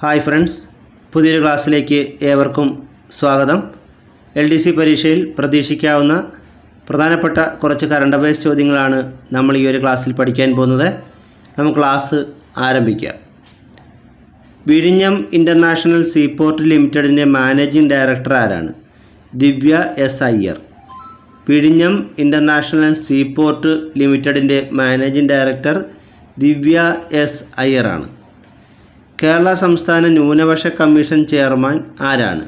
Hi friends പുതിയൊരു ക്ലാസ്സിലേക്ക് ഏവർക്കും സ്വാഗതം. എൽ ഡി സി പരീക്ഷയിൽ പ്രതീക്ഷിക്കാവുന്ന പ്രധാനപ്പെട്ട കുറച്ച് കറണ്ട് അഫയേഴ്സ് ചോദ്യങ്ങളാണ് നമ്മൾ ഈ ഒരു ക്ലാസ്സിൽ പഠിക്കാൻ പോകുന്നത്. നമുക്ക് ക്ലാസ് ആരംഭിക്കാം. വിഴിഞ്ഞം ഇന്റർനാഷണൽ സീപോർട്ട് ലിമിറ്റഡിന്റെ മാനേജിംഗ് ഡയറക്ടർ ആരാണ്? ദിവ്യ എസ് അയ്യർ. വിഴിഞ്ഞം ഇന്റർനാഷണൽ സീപോർട്ട് ലിമിറ്റഡിന്റെ മാനേജിംഗ് ഡയറക്ടർ ദിവ്യ എസ് അയ്യറാണ് കേരള സംസ്ഥാന ന്യൂനപക്ഷ കമ്മീഷൻ ചെയർമാൻ ആരാണ്?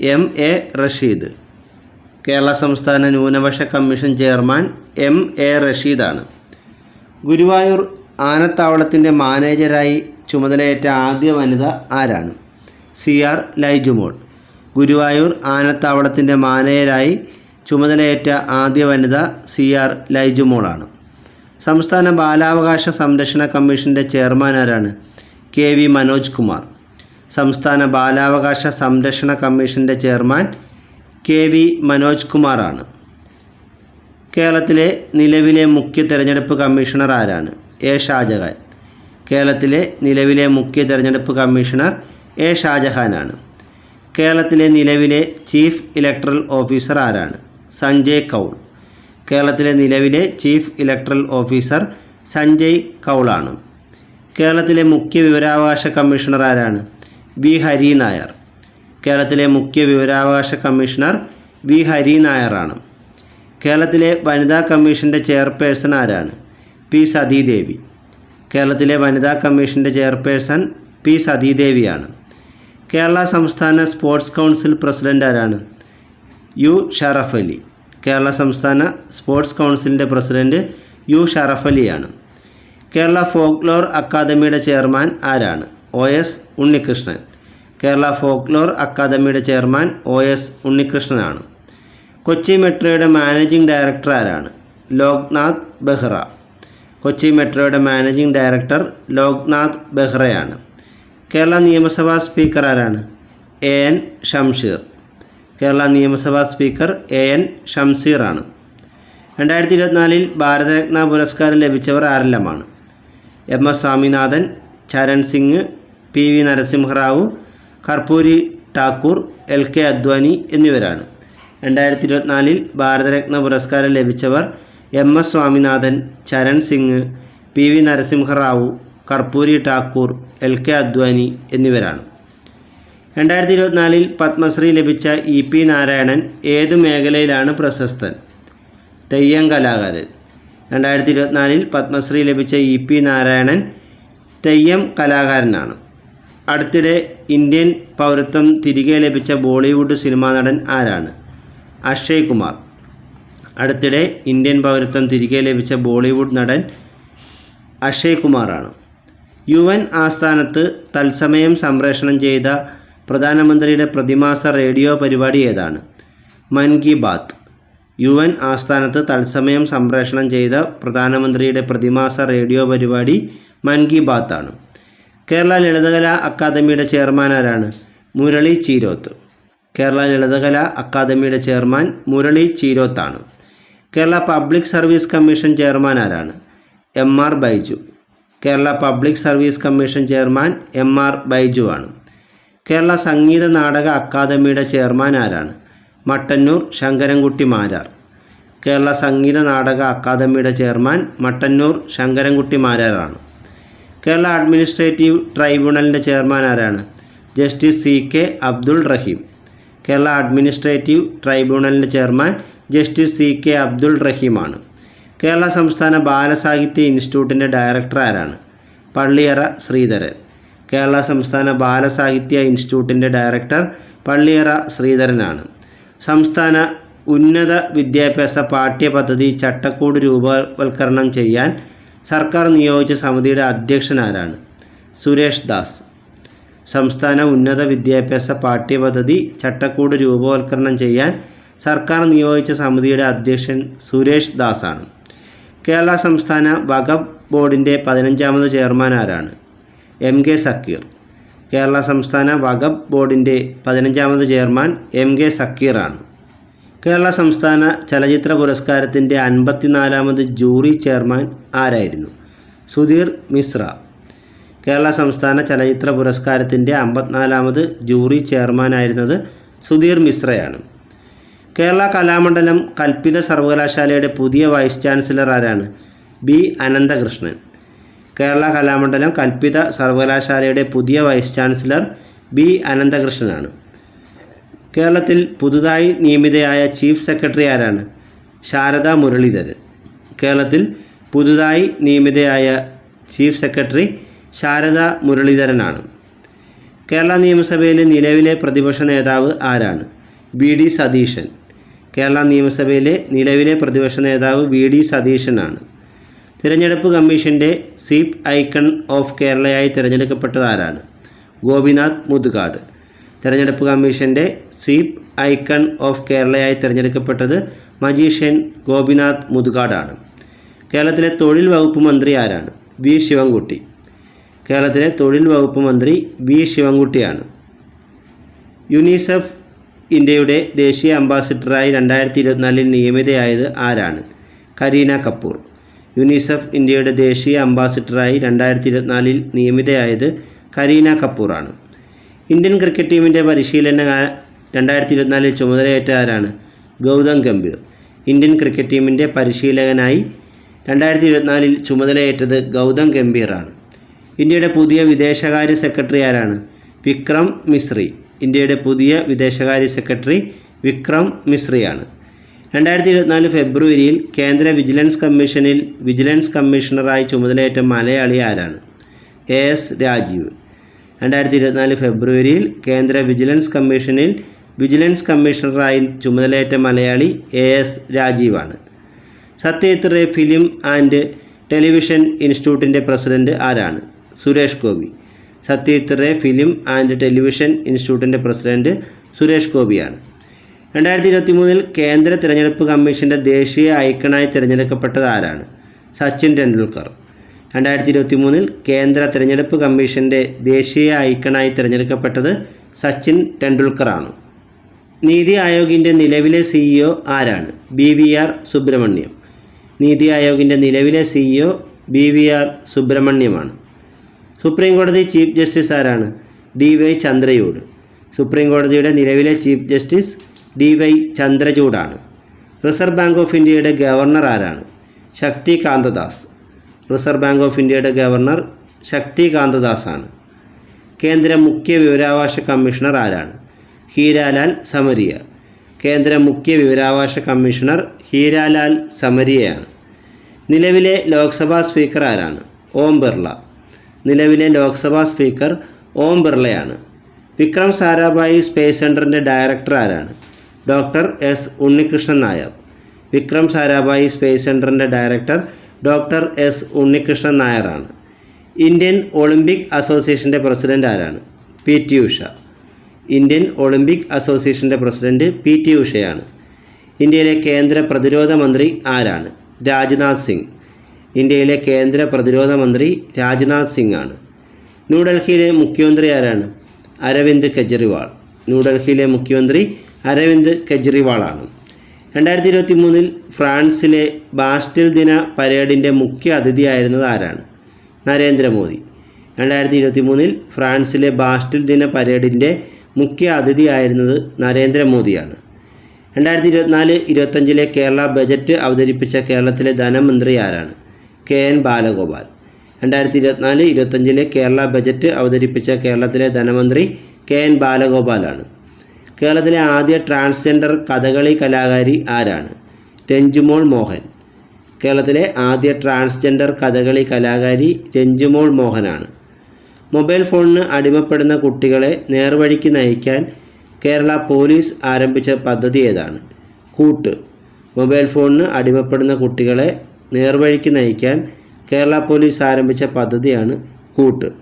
M A Rasheed. കേരള സംസ്ഥാന ന്യൂനപക്ഷ കമ്മീഷൻ ചെയർമാൻ എം എ റഷീദാണ്. ഗുരുവായൂർ ആനത്താവളത്തിന്റെ മാനേജരായി ചുമതലയേറ്റ ആദ്യ വനിത ആരാണ്? C R Laijumol. ഗുരുവായൂർ ആനത്താവളത്തിന്റെ മാനേജരായി ചുമതലയേറ്റ ആദ്യ വനിത സി ആർ ലൈജുമോളാണ്. സംസ്ഥാന ബാലാവകാശ സംരക്ഷണ കമ്മീഷന്റെ ചെയർമാൻ ആരാണ്? K V Manoj Kumar. സംസ്ഥാന ബാലാവകാശ സംരക്ഷണ കമ്മീഷന്റെ ചെയർമാൻ കെ വി മനോജ് കുമാറാണ്. കേരളത്തിലെ നിലവിലെ മുഖ്യ തെരഞ്ഞെടുപ്പ് കമ്മീഷണർ ആരാണ്? എ. ഷാജഹാൻ. കേരളത്തിലെ നിലവിലെ മുഖ്യ തെരഞ്ഞെടുപ്പ് കമ്മീഷണർ എ. ഷാജഹാനാണ്. കേരളത്തിലെ നിലവിലെ ചീഫ് ഇലക്ട്രൽ ഓഫീസർ ആരാണ്? സഞ്ജയ് കൗൾ. കേരളത്തിലെ നിലവിലെ ചീഫ് ഇലക്ട്രൽ ഓഫീസർ സഞ്ജയ് കൗളാണ്. കേരളത്തിലെ മുഖ്യ വിവരാവകാശ കമ്മീഷണർ ആരാണ്? വി ഹരി നായർ. കേരളത്തിലെ മുഖ്യ വിവരാവകാശ കമ്മീഷണർ വി ഹരി നായറാണ് കേരളത്തിലെ വനിതാ കമ്മീഷന്റെ ചെയർപേഴ്സൺ ആരാണ്? പി സതീദേവി. കേരളത്തിലെ വനിതാ കമ്മീഷന്റെ ചെയർപേഴ്സൺ പി സതീദേവിയാണ് കേരള സംസ്ഥാന സ്പോർട്സ് കൗൺസിൽ പ്രസിഡന്റ് ആരാണ്? യു ഷറഫ് അലി. കേരള സംസ്ഥാന സ്പോർട്സ് കൗൺസിലിന്റെ പ്രസിഡന്റ് യു ഷറഫ് അലിയാണ്. കേരള ഫോക്ലോർ അക്കാദമിയുടെ ചെയർമാൻ ആരാണ്? O S Unnikrishnan. Kerala folklore അക്കാദമിയുടെ ചെയർമാൻ ഒ എസ് ഉണ്ണികൃഷ്ണനാണ്. കൊച്ചി മെട്രോയുടെ മാനേജിംഗ് ഡയറക്ടർ ആരാണ്? ലോക്നാഥ് ബെഹ്റ. കൊച്ചി മെട്രോയുടെ മാനേജിംഗ് ഡയറക്ടർ ലോക്നാഥ് ബെഹ്റയാണ്. കേരള നിയമസഭാ സ്പീക്കർ ആരാണ്? A N Shamsheer. കേരള നിയമസഭാ സ്പീക്കർ എ എൻ ഷംസീറാണ് രണ്ടായിരത്തി ഇരുപത്തിനാലിൽ ഭാരതരത്ന പുരസ്കാരം ലഭിച്ചവർ ആരെല്ലാമാണ്? M S Swaminathan Charan Singh P V Narasimha Rao Karpoori Thakur L K Advani എന്നിവരാണ്. രണ്ടായിരത്തി ഇരുപത്തിനാലിൽ ഭാരതരത്ന പുരസ്കാരം ലഭിച്ചവർ M S Swaminathan Charan Singh P V Narasimha Rao Karpoori Thakur L K Advani എന്നിവരാണ്. രണ്ടായിരത്തി ഇരുപത്തിനാലിൽ പത്മശ്രീ ലഭിച്ച ഇ പി നാരായണൻ ഏത് മേഖലയിലാണ് പ്രശസ്തൻ? തെയ്യം കലാകാരൻ. രണ്ടായിരത്തി ഇരുപത്തിനാലിൽ പത്മശ്രീ ലഭിച്ച ഇ പി നാരായണൻ തെയ്യം കലാകാരനാണ്. അടുത്തിടെ ഇന്ത്യൻ പൗരത്വം തിരികെ ലഭിച്ച ബോളിവുഡ് സിനിമാ നടൻ ആരാണ്? അക്ഷയ് കുമാർ. അടുത്തിടെ ഇന്ത്യൻ പൗരത്വം തിരികെ ലഭിച്ച ബോളിവുഡ് നടൻ അക്ഷയ് കുമാറാണ്. യു എൻ ആസ്ഥാനത്ത് തത്സമയം സംപ്രേഷണം ചെയ്ത പ്രധാനമന്ത്രിയുടെ പ്രതിമാസ റേഡിയോ പരിപാടി ഏതാണ്? മൻ കി ബാത്ത്. യു എൻ ആസ്ഥാനത്ത് തത്സമയം സംപ്രേഷണം ചെയ്ത പ്രധാനമന്ത്രിയുടെ പ്രതിമാസ റേഡിയോ പരിപാടി മൻ കി ബാത്ത് ആണ് കേരള ലളിതകലാ അക്കാദമിയുടെ ചെയർമാൻ ആരാണ്? മുരളി ചീരോത്ത്. കേരള ലളിതകലാ അക്കാദമിയുടെ chairman Murali ചീരോത്താണ്. Kerala public service commission chairman ആരാണ്? M R Baiju. Kerala public service commission chairman M R Baiju ആണ് കേരള സംഗീത നാടക അക്കാദമിയുടെ ചെയർമാൻ ആരാണ്? മട്ടന്നൂർ ശങ്കരൻകുട്ടി മാരാർ. കേരള സംഗീത നാടക അക്കാദമിയുടെ ചെയർമാൻ മട്ടന്നൂർ ശങ്കരൻകുട്ടി മാരാറാണ് കേരള അഡ്മിനിസ്ട്രേറ്റീവ് ട്രൈബ്യൂണലിന്റെ ചെയർമാൻ ആരാണ്? Justice C K Abdul Rahim. Kerala administrative ട്രൈബ്യൂണലിന്റെ chairman justice C K Abdul റഹീമാണ്. Kerala സംസ്ഥാന ബാലസാഹിത്യ ഇൻസ്റ്റിറ്റ്യൂട്ടിന്റെ ഡയറക്ടർ ആരാണ്? പള്ളിയറ ശ്രീധരൻ. കേരള സംസ്ഥാന ബാലസാഹിത്യ ഇൻസ്റ്റിറ്റ്യൂട്ടിന്റെ ഡയറക്ടർ പള്ളിയറ ശ്രീധരനാണ്. സംസ്ഥാന ഉന്നത വിദ്യാഭ്യാസ പാഠ്യപദ്ധതി ചട്ടക്കൂട് രൂപവൽക്കരണം ചെയ്യാൻ സർക്കാർ നിയോഗിച്ച സമിതിയുടെ അധ്യക്ഷൻ ആരാണ്? സുരേഷ് ദാസ്. സംസ്ഥാന ഉന്നത വിദ്യാഭ്യാസ പാഠ്യപദ്ധതി ചട്ടക്കൂട് രൂപവൽക്കരണം ചെയ്യാൻ സർക്കാർ നിയോഗിച്ച സമിതിയുടെ അധ്യക്ഷൻ സുരേഷ് ദാസാണ്. കേരള സംസ്ഥാന വഖഫ് ബോർഡിന്റെ പതിനഞ്ചാമത് ചെയർമാൻ ആരാണ്? M K Zakir. കേരള സംസ്ഥാന വഖബ് ബോർഡിന്റെ പതിനഞ്ചാമത് ചെയർമാൻ എം കെ സക്കീറാണ്. കേരള സംസ്ഥാന ചലച്ചിത്ര പുരസ്കാരത്തിന്റെ അൻപത്തിനാലാമത് ജൂറി ചെയർമാൻ ആരായിരുന്നു? സുധീർ മിശ്ര. കേരള സംസ്ഥാന ചലച്ചിത്ര പുരസ്കാരത്തിന്റെ അമ്പത്തിനാലാമത് ജൂറി ചെയർമാനായിരുന്നത് സുധീർ മിശ്രയാണ്. കേരള കലാമണ്ഡലം കൽപ്പിത സർവകലാശാലയുടെ പുതിയ വൈസ് ചാൻസലർ ആരാണ് ബി അനന്തകൃഷ്ണൻ. കേരള കലാമണ്ഡലം കൽപ്പിത സർവകലാശാലയുടെ പുതിയ വൈസ് ചാൻസലർ ബി അനന്തകൃഷ്ണനാണ്. കേരളത്തിൽ പുതുതായി നിയമിതയായ ചീഫ് സെക്രട്ടറി ആരാണ്? ശാരദ മുരളീധരൻ. കേരളത്തിൽ പുതുതായി നിയമിതയായ ചീഫ് സെക്രട്ടറി ശാരദ മുരളീധരനാണ്. കേരള നിയമസഭയിലെ നിലവിലെ പ്രതിപക്ഷ നേതാവ് ആരാണ്? V D Satheesan. കേരള നിയമസഭയിലെ നിലവിലെ പ്രതിപക്ഷ നേതാവ് വി ഡി സതീശനാണ്. തിരഞ്ഞെടുപ്പ് കമ്മീഷന്റെ സീപ്പ് ഐക്കൺ ഓഫ് കേരളയായി തിരഞ്ഞെടുക്കപ്പെട്ടത് ആരാണ് ഗോപിനാഥ് മുതുകാട്. തിരഞ്ഞെടുപ്പ് കമ്മീഷന്റെ സീപ്പ് ഐക്കൺ ഓഫ് കേരളയായി തിരഞ്ഞെടുക്കപ്പെട്ടത് മജീഷ്യൻ ഗോപിനാഥ് മുതുകാടാണ്. കേരളത്തിലെ തൊഴിൽ വകുപ്പ് മന്ത്രി ആരാണ്? വി. ശിവൻകുട്ടി. കേരളത്തിലെ തൊഴിൽ വകുപ്പ് മന്ത്രി വി. ശിവൻകുട്ടിയാണ്. യുനിസെഫ് ഇന്ത്യയുടെ ദേശീയ അംബാസിഡറായി രണ്ടായിരത്തി ഇരുപത്തിനാലിൽ നിയമിതയായത് ആരാണ്? കരീന കപൂർ. യുനിസെഫ് ഇന്ത്യയുടെ ദേശീയ അംബാസിഡറായി രണ്ടായിരത്തി ഇരുപത്തിനാലിൽ നിയമിതയായത് കരീന കപൂറാണ്. ഇന്ത്യൻ ക്രിക്കറ്റ് ടീമിന്റെ പരിശീലന രണ്ടായിരത്തി ഇരുപത്തിനാലിൽ ചുമതലയേറ്റ ആരാണ്? ഗൗതം ഗംഭീർ. ഇന്ത്യൻ ക്രിക്കറ്റ് ടീമിന്റെ പരിശീലകനായി രണ്ടായിരത്തി ഇരുപത്തിനാലിൽ ചുമതലയേറ്റത് ഗൗതം ഗംഭീറാണ്. ഇന്ത്യയുടെ പുതിയ വിദേശകാര്യ സെക്രട്ടറി ആരാണ്? വിക്രം മിശ്രി. ഇന്ത്യയുടെ പുതിയ വിദേശകാര്യ സെക്രട്ടറി വിക്രം മിശ്രിയാണ്. രണ്ടായിരത്തി ഇരുപത്തിനാല് ഫെബ്രുവരിയിൽ കേന്ദ്ര വിജിലൻസ് കമ്മീഷനിൽ വിജിലൻസ് കമ്മീഷണറായി ചുമതലയേറ്റ മലയാളി ആരാണ്? എ. എസ്. രാജീവ്. രണ്ടായിരത്തി ഇരുപത്തിനാല് ഫെബ്രുവരിയിൽ കേന്ദ്ര വിജിലൻസ് കമ്മീഷനിൽ വിജിലൻസ് കമ്മീഷണറായി ചുമതലയേറ്റ മലയാളി എ. എസ്. രാജീവാണ്. സത്യജിത് ഫിലിം ആൻഡ് ടെലിവിഷൻ ഇൻസ്റ്റിറ്റ്യൂട്ടിന്റെ പ്രസിഡന്റ് ആരാണ്? Suresh Gopi. Satyajit film and television ഇൻസ്റ്റിറ്റ്യൂട്ടിന്റെ പ്രസിഡന്റ് സുരേഷ് ഗോപിയാണ്. രണ്ടായിരത്തി ഇരുപത്തി മൂന്നിൽ കേന്ദ്ര തിരഞ്ഞെടുപ്പ് കമ്മീഷന്റെ ദേശീയ ഐക്കണായി തിരഞ്ഞെടുക്കപ്പെട്ടത് ആരാണ്? സച്ചിൻ ടെണ്ടുൽക്കർ. രണ്ടായിരത്തി ഇരുപത്തി മൂന്നിൽ കേന്ദ്ര തിരഞ്ഞെടുപ്പ് കമ്മീഷന്റെ ദേശീയ ഐക്കണായി തിരഞ്ഞെടുക്കപ്പെട്ടത് സച്ചിൻ ടെണ്ടുൽക്കറാണ്. നീതി ആയോഗിന്റെ നിലവിലെ സിഇഒ ആരാണ്? B V R Subrahmanyam. Niti ആയോഗിന്റെ നിലവിലെ സിഇഒ ബി വി ആർ സുബ്രഹ്മണ്യമാണ്. സുപ്രീം കോടതി ചീഫ് ജസ്റ്റിസ് ആരാണ്? ഡി വൈ ചന്ദ്രയൂഡ് സുപ്രീം കോടതിയുടെ നിലവിലെ ചീഫ് ജസ്റ്റിസ് ഡി വൈ ചന്ദ്രചൂഡാണ്. റിസർവ് ബാങ്ക് ഓഫ് ഇന്ത്യയുടെ ഗവർണർ ആരാണ്? Shakti Kantadas reserve bank of ഇന്ത്യയുടെ ഗവർണർ ശക്തി കാന്തദാസാണ് കേന്ദ്ര മുഖ്യ വിവരാവകാശ കമ്മീഷണർ ആരാണ്? ഹീരാലാൽ സമരിയ. കേന്ദ്ര മുഖ്യ വിവരാവകാശ കമ്മീഷണർ ഹീരാലാൽ സമരിയയാണ്. നിലവിലെ ലോക്സഭാ സ്പീക്കർ ആരാണ്? ഓം ബിർള. നിലവിലെ ലോക്സഭാ സ്പീക്കർ ഓം ബിർളയാണ്. വിക്രം സാരാഭായി സ്പേസ് സെന്ററിന്റെ ഡയറക്ടർ ആരാണ്? Doctor S Unnikrishnan Nair Vikram Sarabhai space സെന്ററിന്റെ ഡയറക്ടർ ഡോക്ടർ എസ് ഉണ്ണികൃഷ്ണൻ നായരാണ്. ഇന്ത്യൻ ഒളിമ്പിക് അസോസിയേഷന്റെ പ്രസിഡന്റ് ആരാണ്? P T Usha. Indian olympic അസോസിയേഷന്റെ പ്രസിഡന്റ് പി ടി ഉഷയാണ്. ഇന്ത്യയിലെ കേന്ദ്ര പ്രതിരോധ മന്ത്രി ആരാണ്? രാജ്നാഥ് സിംഗ്. ഇന്ത്യയിലെ കേന്ദ്ര പ്രതിരോധ മന്ത്രി രാജ്നാഥ് സിംഗ് ആണ്. ന്യൂഡൽഹിയിലെ മുഖ്യമന്ത്രി ആരാണ്? അരവിന്ദ് കെജ്രിവാൾ. ന്യൂഡൽഹിയിലെ മുഖ്യമന്ത്രി അരവിന്ദ് കെജ്രിവാളാണ്. രണ്ടായിരത്തി ഇരുപത്തി മൂന്നിൽ ഫ്രാൻസിലെ ബാസ്റ്റിൽ ദിന പരേഡിന്റെ മുഖ്യ അതിഥിയായിരുന്നത് ആരാണ്? നരേന്ദ്രമോദി. രണ്ടായിരത്തി ഇരുപത്തി മൂന്നിൽ ഫ്രാൻസിലെ ബാസ്റ്റിൽ ദിന പരേഡിന്റെ മുഖ്യ അതിഥിയായിരുന്നത് നരേന്ദ്രമോദിയാണ്. രണ്ടായിരത്തി ഇരുപത്തിനാല് ഇരുപത്തഞ്ചിലെ കേരള ബജറ്റ് അവതരിപ്പിച്ച കേരളത്തിലെ ധനമന്ത്രി ആരാണ്? K N Balagopal. രണ്ടായിരത്തി ഇരുപത്തിനാല് ഇരുപത്തഞ്ചിലെ കേരള ബജറ്റ് അവതരിപ്പിച്ച കേരളത്തിലെ ധനമന്ത്രി കെ എൻ ബാലഗോപാലാണ്. കേരളത്തിലെ ആദ്യ ട്രാൻസ്ജെൻഡർ കഥകളി കലാകാരി ആരാണ്? രഞ്ജുമോൾ മോഹൻ. കേരളത്തിലെ ആദ്യ ട്രാൻസ്ജെൻഡർ കഥകളി കലാകാരി രഞ്ജുമോൾ മോഹനാണ്. മൊബൈൽ ഫോണിന് അടിമപ്പെടുന്ന കുട്ടികളെ നേർവഴിക്ക് നയിക്കാൻ കേരള പോലീസ് ആരംഭിച്ച പദ്ധതി ഏതാണ്? കൂട്ട്. മൊബൈൽ ഫോണിന് അടിമപ്പെടുന്ന കുട്ടികളെ നേർവഴിക്ക് നയിക്കാൻ കേരള പോലീസ് ആരംഭിച്ച പദ്ധതിയാണ് കൂട്ട്.